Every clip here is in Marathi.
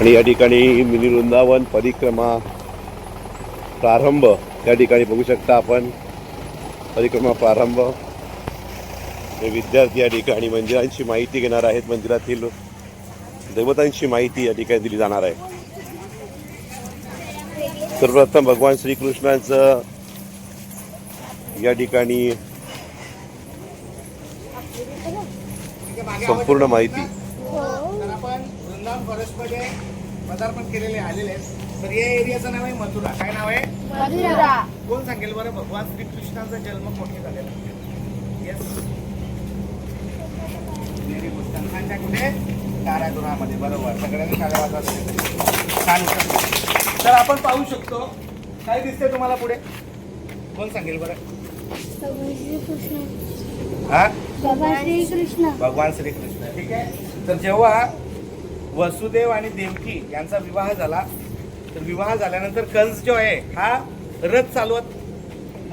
आणि या ठिकाणी मिनी वृंदावन परिक्रमा प्रारंभ या ठिकाणी बघू शकता आपण. परिक्रमा प्रारंभ. हे विद्यार्थी या ठिकाणी मंदिरांची माहिती घेणार आहेत. मंदिरातील देवतांची माहिती या ठिकाणी दिली जाणार आहे. सर्वप्रथम भगवान श्रीकृष्णाचं या ठिकाणी संपूर्ण माहिती वृंदावन फॉरेस्टमध्ये पदार्पण केलेले आलेले आहेत. तर या एरियाचं नाव आहे मथुरा. काय नाव आहे? कोण सांगेल बरं? भगवान श्रीकृष्णाचा जन्म कोठे झालेला. येस कुठे? कारागृहामध्ये बरोबर. सगळ्यांनी काळ्या छान. तर आपण पाहू शकतो. काय दिसते तुम्हाला पुढे? कोण सांगेल बरं? हा? बाबा श्रीकृष्ण. भगवान श्रीकृष्ण. ठीक आहे? तर जेव्हा वसुदेव आणि देवकी यांचा विवाह झाला. तर विवाह झाल्यानंतर कंस जो आहे हा रथ चालवत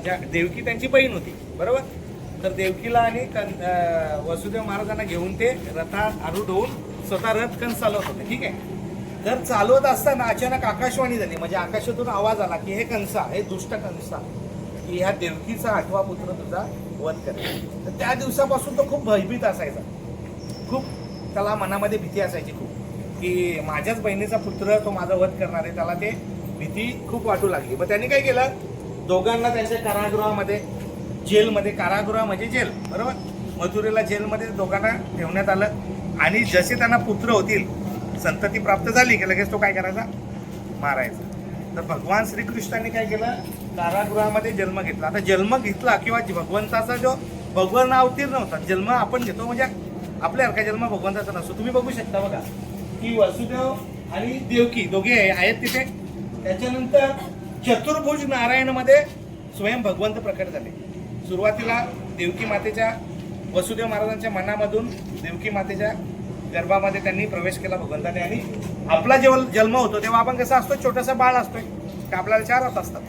ज्या देवकी त्यांची बहीण होती बरोबर? तर देवकीला आणि कं- वसुदेव महाराजांना घेऊन ते रथा आरूढ होऊन स्वतः रथ कंस चालवत होते ठीक आहे? तर चालवत असताना अचानक आकाशवाणी झाली म्हणजे आकाशातून आवाज आला की हे कंसा हे दुष्ट कंसा की ह्या देवकीचा आठवा पुत्र तुझा वध करेल. तर त्या दिवसापासून तो खूप भयभीत असायचा. खूप त्याला मनामध्ये भीती असायची खूप. की माझ्याच बहिणीचा पुत्र तो माझा वध करणार आहे त्याला ते भीती खूप वाटू लागली. मग त्यांनी काय केलं? दोघांना त्यांच्या कारागृहामध्ये जेलमध्ये कारागृह म्हणजे जेल बरोबर? मथुरेला जेलमध्ये दोघांना ठेवण्यात आलं. आणि जसे त्यांना पुत्र होतील संतती प्राप्त झाली की लगेच तो काय करायचा? मारायचा. तर भगवान श्रीकृष्णांनी काय केलं? कारागृहामध्ये जन्म घेतला. आता जन्म घेतला किंवा भगवंताचा जो भगवान अवतीर्ण होता जन्म आपण घेतो म्हणजे आपल्यासारखा जन्म भगवंताचा नसतो. तुम्ही बघू शकता बघा. की वसुदेव आणि देवकी दोघे आहेत तिथे. त्याच्यानंतर चतुर्भुज नारायणमध्ये स्वयं भगवंत प्रकट झाले. सुरुवातीला देवकी मातेच्या वसुदेव महाराजांच्या मनामधून देवकी मातेच्या गर्भामध्ये त्यांनी प्रवेश केला भगवंताने. आणि आपला जेव्हा जन्म होतो तेव्हा आपण कसं असतो? छोटासा बाळ असतोय. का आपल्याला चार हात असतात.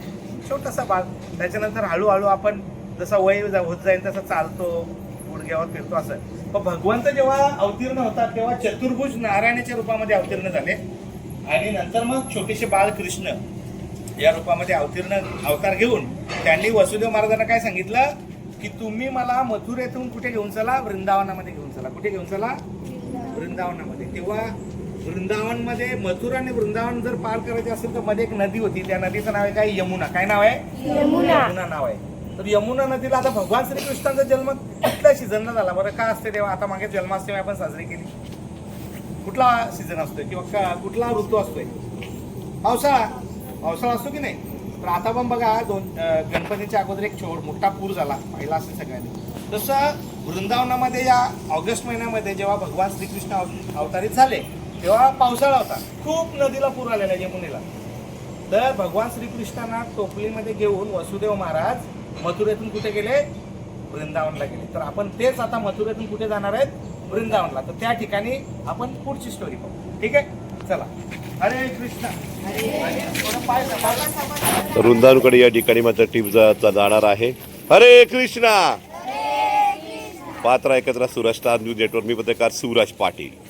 छोटासा बाळ. त्याच्यानंतर हळूहळू आपण जसा वय जा- होत जाईल तसं चालतो गुडघ्यावर फिरतो असं. भगवंत जेव्हा अवतीर्ण होतात तेव्हा चतुर्भुज नारायणाच्या रूपामध्ये अवतीर्ण झाले. आणि नंतर मग छोटेसे बाळ कृष्ण या रूपामध्ये अवतीर्ण अवतार घेऊन त्यांनी वसुदेव महाराजांना काय सांगितलं? की तुम्ही मला मथुरेतून कुठे घेऊन चला? वृंदावनामध्ये घेऊन चला. कुठे घेऊन चला? वृंदावनामध्ये. तेव्हा वृंदावनमध्ये मथुरा आणि वृंदावन जर पार करायचे असेल तर मध्ये एक नदी होती. त्या नदीचं नाव आहे काय? यमुना. काय नाव आहे? यमुना नाव आहे. तर यमुना नदीला आता भगवान श्रीकृष्णांचा जन्म कुठल्या सीझनला झाला? बरं का असते तेव्हा? आता मागे जन्माष्टमी आपण साजरी केली. कुठला सीझन असतोय किंवा कुठला ऋतू असतोय? पावसाळा. पावसाळा असतो की नाही? तर आता पण बघा दोन गणपतीच्या अगोदर एक छोड मोठा पूर झाला पाहिला असेल सगळ्यांनी. तसं वृंदावनामध्ये या ऑगस्ट महिन्यामध्ये जेव्हा भगवान श्रीकृष्ण अवतारित झाले तेव्हा पावसाळा होता. खूप नदीला पूर आलेला यमुनेला. तर भगवान श्रीकृष्णांना टोपलीमध्ये घेऊन वसुदेव महाराज मथुरेतून कुठे गेले? वृंदावनला गेले. तर आपण तेच आता मथुरेतून कुठे जाणार आहेत? वृंदावनला. तर त्या ठिकाणी आपण पुढची स्टोरी पाहू. ठीक आहे? चला. हरे कृष्ण. वृंदावनकडे या ठिकाणी मात्र जा- जाणार आहे. हरे कृष्णा! पात्र एकत्र सुरज स्टार न्यूज नेटवर्क. मी पत्रकार सुरज पाटील.